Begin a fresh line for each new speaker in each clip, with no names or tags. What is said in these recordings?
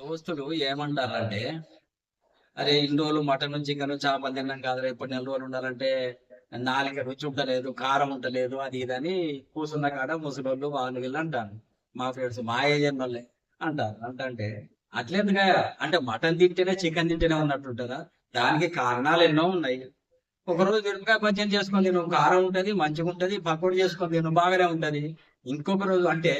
దోస్తులు ఏమంటారంటే అరే ఇన్ని రోజులు మటన్ నుంచి ఇంకా చేపలు తిన్నాం కాదు ఎప్పుడు నెల రోజులు ఉండాలంటే నాలుగు రుచి ఉండలేదు కారం ఉండలేదు అది ఇది అని కూర్చున్న కాడ ముసలోళ్ళు వాళ్ళు వీళ్ళు అంటారు. మా ఫ్రెండ్స్ మా ఏజెంట్ వాళ్ళే అంటారు. అంటే అట్లేదుగా అంటే మటన్ తింటేనే చికెన్ తింటేనే ఉన్నట్టుంటారా? దానికి కారణాలు ఎన్నో ఉన్నాయి. ఒకరోజు మిరపకాయ పద్యం చేసుకొని తిను కారం ఉంటది మంచిగా ఉంటుంది పకోడీ చేసుకొని తిను బాగానే ఉంటుంది. ఇంకొక రోజు అంటే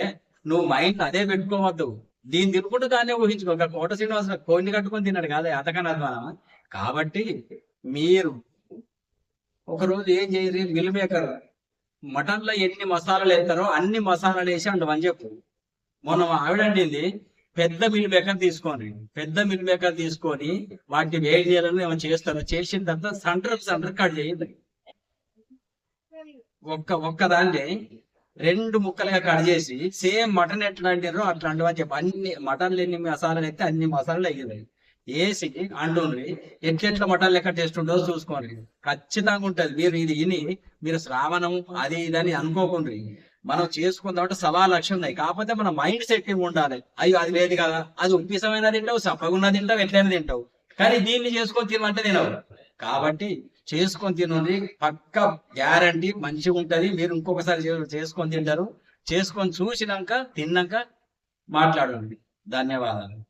నువ్వు మైండ్ అదే పెట్టుకోవద్దు. దీన్ని తినుకుంటూ దాన్నే ఊహించుకో. ఇంకా కోట శ్రీనివాస కోడిని కట్టుకొని తిన్నాడు కాదే అతకన్నా మనం కాబట్టి మీరు ఒకరోజు ఏం చేయరు? మిల్ మేకర్ మటన్లో ఎన్ని మసాలాలు వేస్తారో అన్ని మసాలాలు వేసి అంటామని చెప్పు. మొన్న ఆవిడ అండింది పెద్ద మిల్ మేకర్ తీసుకొని పెద్ద మిల్ మేకర్ తీసుకొని వాటిని వేడి చేయాలని ఏమైనా చేస్తారు చేసిన తర్వాత సెంటర్ సెంటర్ కట్ చేయండి. ఒక్క ఒక్క దాన్ని రెండు ముక్కలుగా కట్ చేసి సేమ్ మటన్ ఎట్లా అంటారో అట్లా అని చెప్పి అన్ని మటన్లు ఎన్ని మసాలాలు అయితే అన్ని మసాలాలు అయ్యాయి వేసి అంటుండ్రి ఎట్లెట్ల మటన్ లెక్క టేస్ట్ ఉంటుందో చూసుకోండి. ఖచ్చితంగా ఉంటది. మీరు ఇది విని మీరు శ్రావణం అది ఇది అని అనుకోకుండ్రి మనం చేసుకుందామంటే సవా లక్షలు ఉన్నాయి. కాకపోతే మన మైండ్ సెట్టింగ్ ఉండాలి? అయ్యో అది లేదు కదా. అది ఉప్పిసమైన తింటావు సప్పగున్న తింటావు ఎట్లయినా తింటావు. కానీ దీన్ని చేసుకొని తినమంటే తినవు. కాబట్టి చేసుకొని తినండి. పక్క గ్యారంటీ మంచిగా ఉంటుంది. మీరు ఇంకొకసారి చే- చేసుకొని తింటారు. చేసుకొని చూసినాక తిన్నాక మాట్లాడండి. ధన్యవాదాలు.